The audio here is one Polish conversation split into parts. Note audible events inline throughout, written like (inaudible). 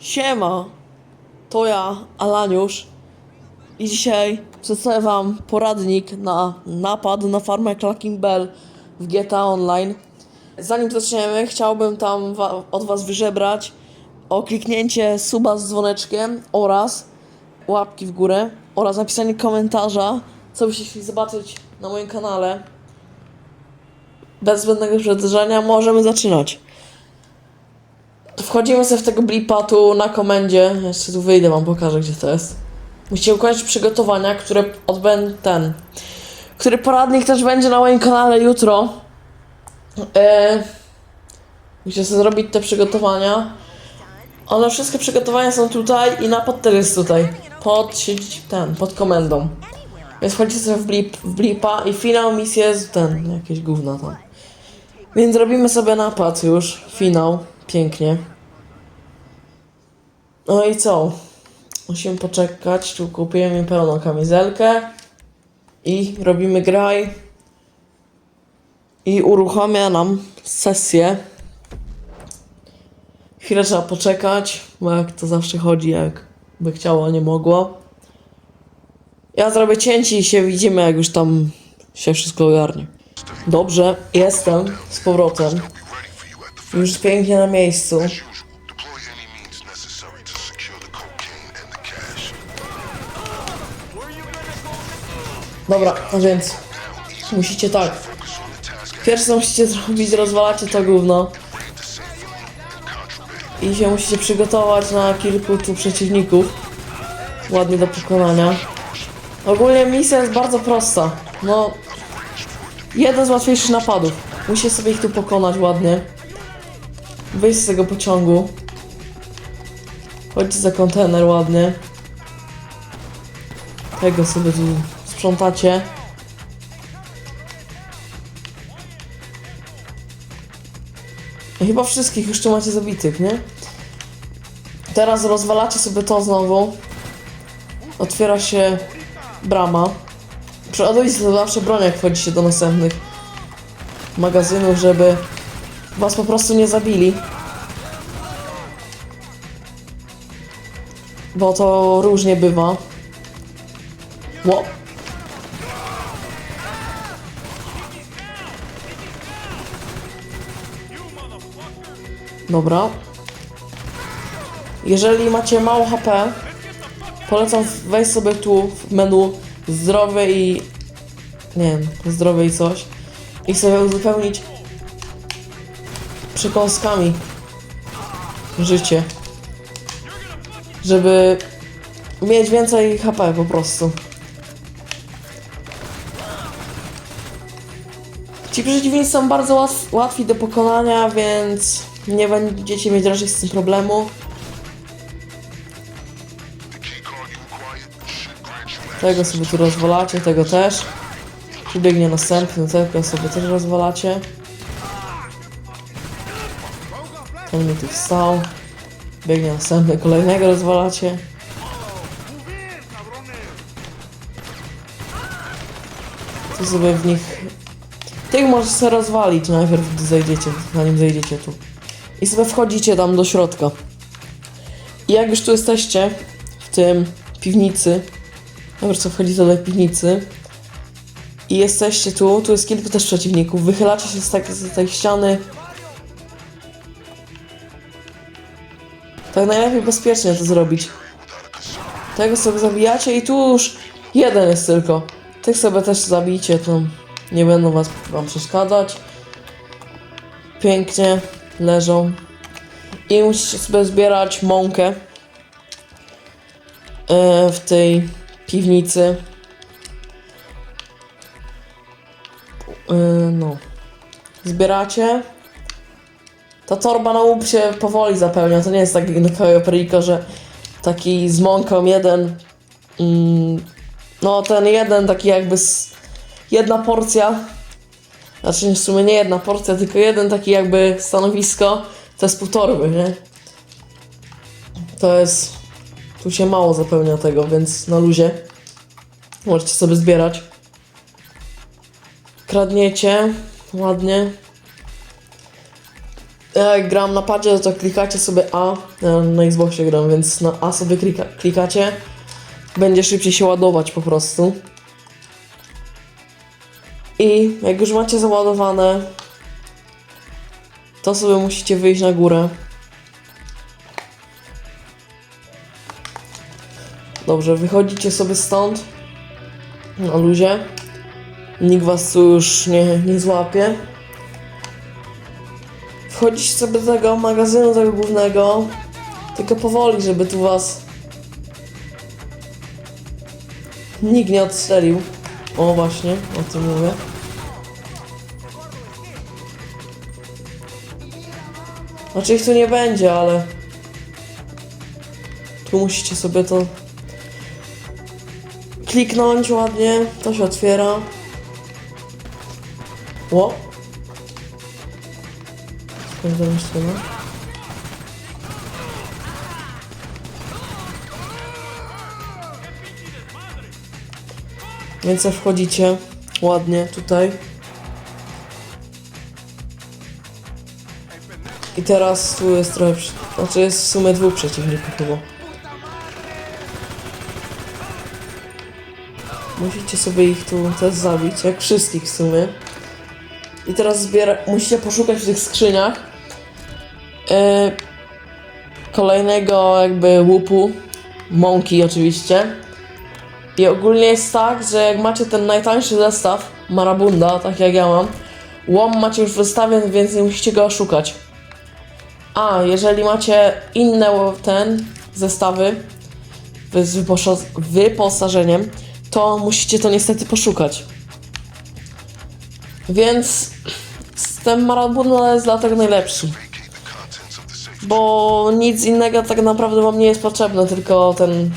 Siema, to ja, Alaniusz i dzisiaj przedstawię wam poradnik na napad na farmę Clucking Bell w GTA Online. Zanim zaczniemy, chciałbym tam wa- od was wyżebrać o kliknięcie suba z dzwoneczkiem oraz łapki w górę oraz napisanie komentarza, co byście chcieli zobaczyć na moim kanale. Bez zbędnego przedłużania możemy zaczynać. Wchodzimy sobie w tego blipa tu na komendzie. Jeszcze tu wyjdę, wam pokażę gdzie to jest. Musicie ukończyć przygotowania, które odbędę ten. Który poradnik też będzie na moim kanale jutro. E, musicie sobie zrobić te przygotowania. One wszystkie przygotowania są tutaj i napad też jest tutaj. Pod sieć ten, pod komendą. Więc wchodzicie sobie w, blip, w blipa i finał misji jest ten, jakieś gówna tam. Więc robimy sobie napad już, finał, pięknie. No i co? Musimy poczekać, tu kupujemy pełną kamizelkę i robimy graj i uruchamia nam sesję. Chwilę trzeba poczekać, bo jak to zawsze chodzi, jak by chciało, nie mogło. Ja zrobię cięcie i się widzimy, jak już tam się wszystko ogarnie. Dobrze, jestem z powrotem. Już pięknie na miejscu. Dobra, a więc musicie tak. Pierwsze co musicie zrobić, rozwalacie to gówno. I się musicie przygotować na kilku tu przeciwników. Ładnie do pokonania. Ogólnie misja jest bardzo prosta. No, jeden z łatwiejszych napadów. Musicie sobie ich tu pokonać ładnie. Wyjść z tego pociągu. Chodźcie za kontener ładnie. Tego sobie tu sprzątacie. I Chyba wszystkich tu macie zabitych, nie? Teraz rozwalacie sobie to znowu. Otwiera się brama. Przeładujcie zawsze broń, jak wchodzicie do następnych magazynów, żeby was po prostu nie zabili. Bo to różnie bywa. Ło. Dobra. Jeżeli macie mało HP, polecam wejść sobie tu w menu zdrowe i... Nie wiem, zdrowe i coś. I sobie uzupełnić przekąskami życie. Żeby mieć więcej HP po prostu. Ci przeciwnicy są bardzo łatw, łatwi do pokonania, więc nie będziecie mieć raczej z tym problemu. Tego sobie tu rozwalacie, tego też. Tu biegnie następny, tego sobie też rozwalacie. Mi tu wstał. Biegnie następny, kolejnego rozwalacie. Tu sobie w nich... Tych możecie sobie rozwalić najpierw, gdy zejdziecie, zanim zejdziecie tu. I sobie wchodzicie tam do środka. I jak już tu jesteście, w tym piwnicy, Dobra, co wchodzicie do piwnicy i jesteście tu, tu jest kilku też przeciwników, wychylacie się z, tak, z tej ściany. Tak najlepiej bezpiecznie to zrobić. Tego sobie zabijacie i tu już jeden jest tylko. Tych sobie też zabijcie, to nie będą was wam przeszkadzać. Pięknie leżą. I musicie sobie zbierać mąkę e, w tej piwnicy. E, No. Zbieracie. Ta torba na łup się powoli zapełnia. To nie jest tak jak na Perico, że taki z mąką jeden. Mm, no, ten jeden taki jakby. s- jedna porcja. Znaczy, w sumie nie jedna porcja, tylko jeden taki jakby stanowisko. To jest pół torby, nie? To jest tu się mało zapełnia tego, więc na luzie. Możecie sobie zbierać. Kradniecie. Ładnie. Jak gram na padzie, to klikacie sobie A, ja na Xboxie gram, więc na A sobie klika, klikacie, będzie szybciej się ładować po prostu. I jak już macie załadowane, to sobie musicie wyjść na górę. Dobrze, wychodzicie sobie stąd na luzie. Nikt was tu już nie, nie złapie. Wchodzicie sobie do tego magazynu, tego głównego. Tylko powoli, żeby tu was nikt nie odstrzelił. O właśnie, o tym mówię. Znaczy ich tu nie będzie, ale tu musicie sobie to kliknąć ładnie, to się otwiera. Ło. Sprawdzam jeszcze no. Więc wchodzicie ładnie tutaj. I teraz tu jest trochę, znaczy jest w sumie dwóch przeciwników chyba. Musicie sobie ich tu też zabić, jak wszystkich w sumie. I teraz zbiera, musicie poszukać w tych skrzyniach e, kolejnego jakby łupu, mąki oczywiście. I ogólnie jest tak, że jak macie ten najtańszy zestaw, Marabunda, tak jak ja mam, łom macie już w zestawie, więc nie musicie go szukać. A, jeżeli macie inne ten zestawy z wyposażeniem, to musicie to niestety poszukać. Więc ten Marabunda jest dlatego najlepszy. Bo nic innego tak naprawdę wam nie jest potrzebne, tylko ten.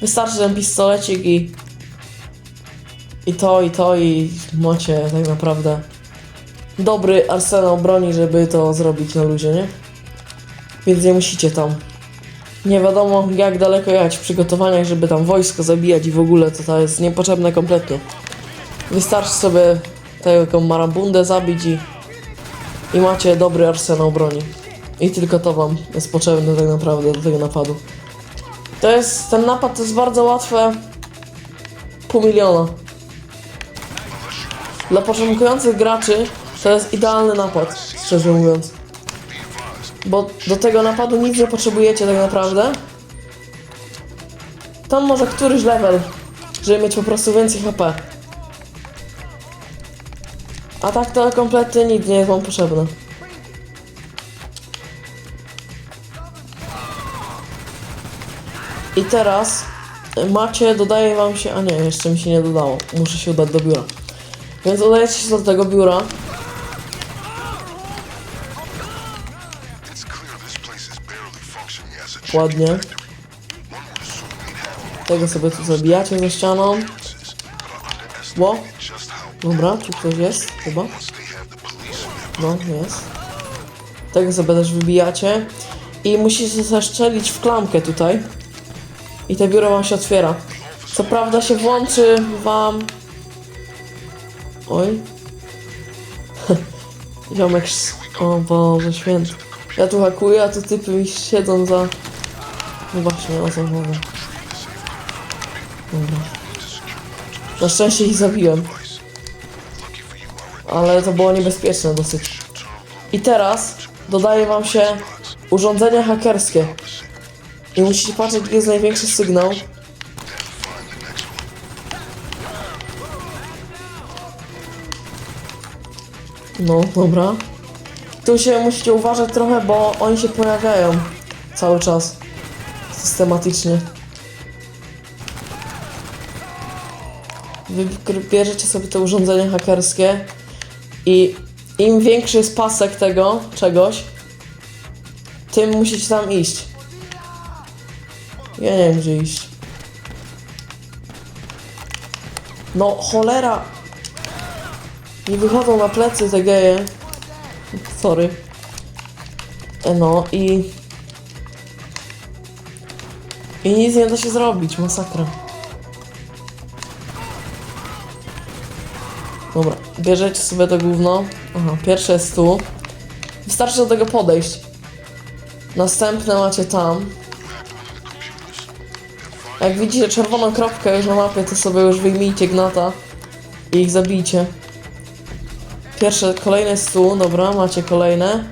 Wystarczy ten pistolecik i. I to, i to, i macie tak naprawdę dobry arsenał broni, żeby to zrobić na ludzie, nie? Więc nie musicie tam. Nie wiadomo jak daleko jechać w przygotowaniach, żeby tam wojsko zabijać i w ogóle to, to jest niepotrzebne kompletnie. Wystarczy sobie taką marabundę zabić i, i macie dobry arsenał broni. I tylko to wam jest potrzebne tak naprawdę do tego napadu. To jest, ten napad to jest bardzo łatwe. Pół miliona. Dla początkujących graczy to jest idealny napad, szczerze mówiąc. Bo do tego napadu nic nie potrzebujecie tak naprawdę. Tam może któryś level, żeby mieć po prostu więcej HP. A tak to kompletnie nic nie jest wam potrzebne. I teraz macie, dodaje wam się, a nie, jeszcze mi się nie dodało, muszę się udać do biura. Więc udajecie się do tego biura. Ładnie. Tego sobie tu zabijacie ze ścianą. how dobra, tu ktoś jest, chyba. No, jest. Tego sobie też wybijacie. I musicie zaszczelić w klamkę tutaj. I te biuro wam się otwiera. Co prawda się włączy wam... Oj. (laughs) Ziomek... O Boże święty. Ja tu hakuję, a tu typy mi siedzą za... No właśnie, o co. Dobra. Na szczęście ich zabiłem. Ale to było niebezpieczne dosyć. I teraz dodaje wam się urządzenie hakerskie. I musicie patrzeć, gdzie jest największy sygnał. No, dobra. Tu się musicie uważać trochę, bo oni się pojawiają cały czas. Systematycznie. Wy bierzecie sobie to urządzenie hakerskie i im większy jest pasek tego czegoś, tym musicie tam iść. Ja nie wiem, gdzie iść. No, cholera! Nie wychodzą na plecy te geje. Sorry. E, No i... I nic nie da się zrobić, masakra. Dobra, bierzecie sobie to gówno. Aha, pierwsze jest tu. Wystarczy do tego podejść. Następne macie tam. Jak widzicie czerwoną kropkę już na mapie, to sobie już wyjmijcie gnata i ich zabijcie. Pierwsze, kolejne tu, dobra, macie kolejne.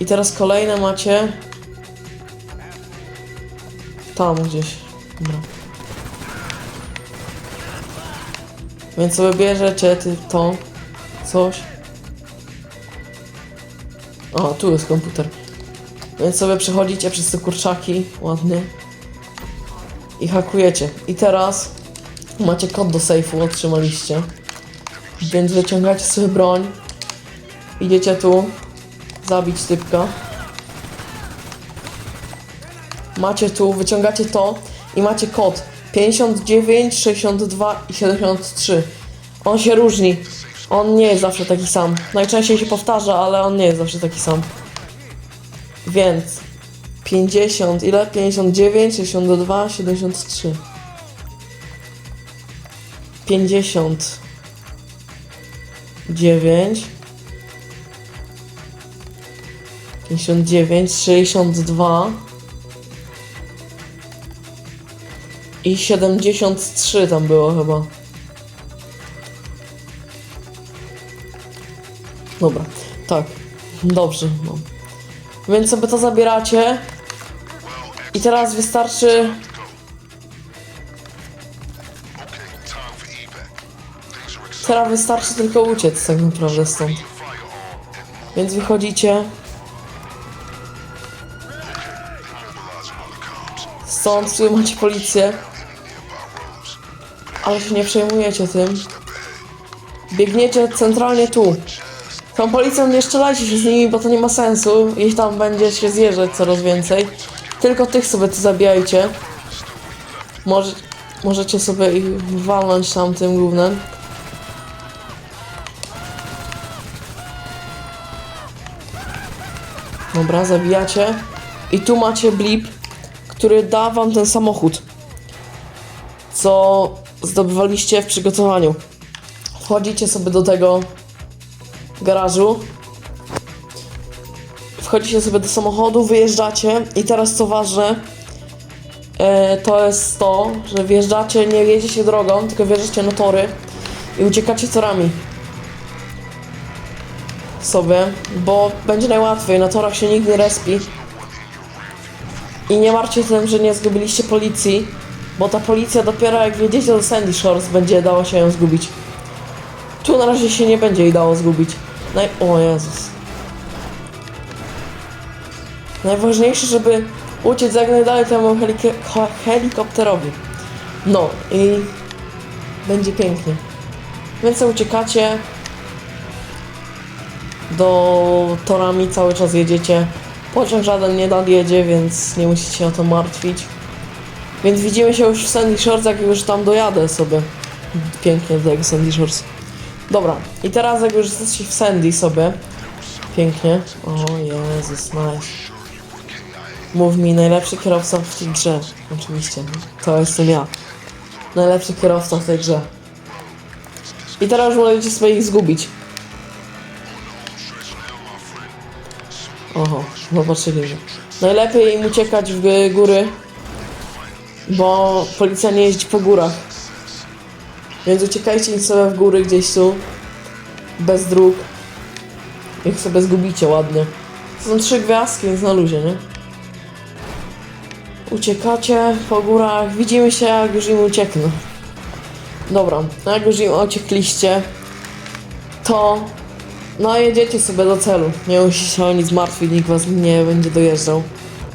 I teraz kolejne macie... Tam gdzieś. Dobra. Więc sobie bierzecie ty to, coś. O, tu jest komputer. Więc sobie przechodzicie przez te kurczaki, ładnie. I hakujecie. I teraz macie kod do sejfu, otrzymaliście. Więc wyciągacie sobie broń. Idziecie tu. Zabić typka. Macie tu, wyciągacie to i macie kod 59, 62 i 73. On się różni. On nie jest zawsze taki sam. Najczęściej się powtarza, ale on nie jest zawsze taki sam. Więc 50, ile? 59, 62, 73. 59 59, 62 i 73 tam było chyba. Dobra, tak. Dobrze, no. Więc sobie to zabieracie. I teraz wystarczy. Teraz wystarczy tylko uciec tak naprawdę stąd. Więc wychodzicie. Stąd tu macie policję. Ale się nie przejmujecie tym. Biegniecie centralnie tu. Tą policją nie strzelajcie się z nimi, bo to nie ma sensu. Ich tam będzie się zjeżdżać coraz więcej. Tylko tych sobie tu zabijajcie. Może, możecie sobie ich walnąć tam tym głównym. Dobra, zabijacie. I tu macie blip, który da wam ten samochód co zdobywaliście w przygotowaniu. Wchodzicie sobie do tego garażu. Wchodzicie sobie do samochodu, wyjeżdżacie i teraz co ważne, e, to jest to, że wjeżdżacie, nie jedziecie drogą, tylko wjeżdżacie na tory i uciekacie torami sobie, bo będzie najłatwiej, na torach się nikt nie respi. I nie martwcie się tym, że nie zgubiliście policji, bo ta policja dopiero jak wjedziecie do Sandy Shores będzie dało się ją zgubić. Tu na razie się nie będzie jej dało zgubić. Naj... O Jezus. Najważniejsze, żeby uciec jak najdalej temu helik- he- helikopterowi. No i będzie pięknie. Więc uciekacie do torami, cały czas jedziecie. Pociąg żaden nie nadjedzie, więc nie musicie się o to martwić. Więc widzimy się już w Sandy Shores, jak już tam dojadę sobie. Pięknie do tego Sandy Shores. Dobra, i teraz jak już jesteście w Sandy sobie. Pięknie. O Jezus, nice. Mów mi, najlepszy kierowca w tej grze. Oczywiście, to jestem ja. Najlepszy kierowca w tej grze. I teraz już możecie zgubić. Oho, zobaczyli mnie. Najlepiej im uciekać w góry, bo policja nie jeździ po górach. Więc uciekajcie sobie w góry gdzieś tu, bez dróg. Ich sobie zgubicie ładnie. To są trzy gwiazdki, więc na luzie, nie? Uciekacie po górach, widzimy się jak już im ucieknę. Dobra, no jak już im uciekliście, to no jedziecie sobie do celu. Nie musicie się o nic martwić, nikt was nie będzie dojeżdżał.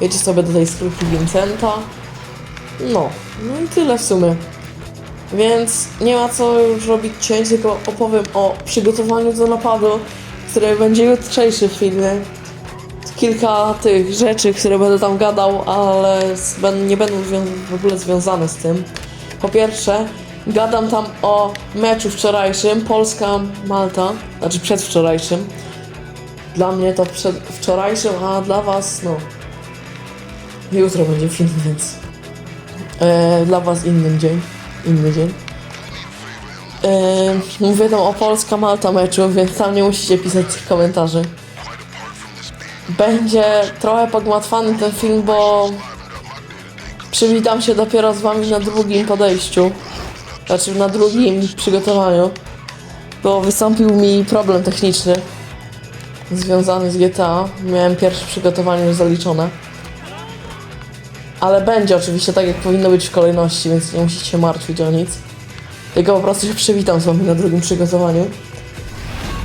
Jedziecie sobie do tej skrytki Vincenta. No, no i tyle w sumie. Więc nie ma co już robić cięć, tylko opowiem o przygotowaniu do napadu, który będzie jutrzejszy w filmie. Kilka tych rzeczy, które będę tam gadał, ale nie będą w ogóle związane z tym. Po pierwsze, gadam tam o meczu wczorajszym, Polska-Malta, znaczy przedwczorajszym. Dla mnie to przed wczorajszym, a dla was, no. Jutro będzie film, (laughs) więc. E, dla was inny dzień. Inny dzień. E, mówię tam o Polska-Malta meczu, więc tam nie musicie pisać komentarzy. Będzie trochę pogmatwany ten film, bo przywitam się dopiero z wami na drugim podejściu. Znaczy na drugim przygotowaniu. Bo wystąpił mi problem techniczny związany z GTA. Miałem pierwsze przygotowanie już zaliczone. Ale będzie oczywiście tak, jak powinno być w kolejności, więc nie musicie się martwić o nic. Tylko po prostu się przywitam z wami na drugim przygotowaniu.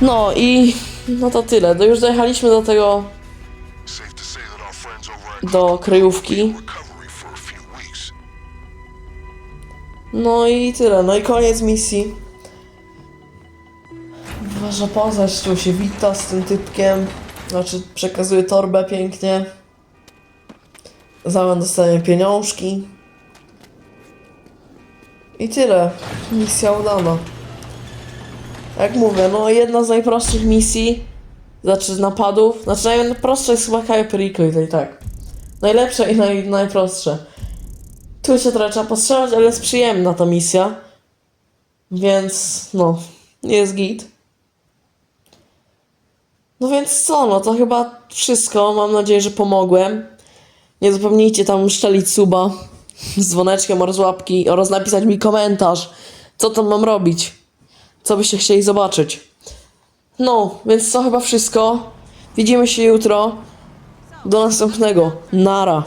No i no to tyle. Do, już dojechaliśmy do tego, do kryjówki. No i tyle. No i koniec misji. Wasza postać tu się wita z tym typkiem. Znaczy przekazuje torbę pięknie. W zamian dostanie pieniążki. I tyle. Misja udana. Jak mówię, no jedna z najprostszych misji, znaczy napadów, znaczy najprostsza jest chyba i to i tak. Najlepsze i naj, najprostsze. Tu się trochę trzeba postrzelać, ale jest przyjemna ta misja. Więc, no, jest git. No więc co, no to chyba wszystko. Mam nadzieję, że pomogłem. Nie zapomnijcie tam szczelić suba (laughs) z dzwoneczkiem oraz łapki oraz napisać mi komentarz, co tam mam robić. Co byście chcieli zobaczyć. No, więc to chyba wszystko. Widzimy się jutro. Do następnego. Nara.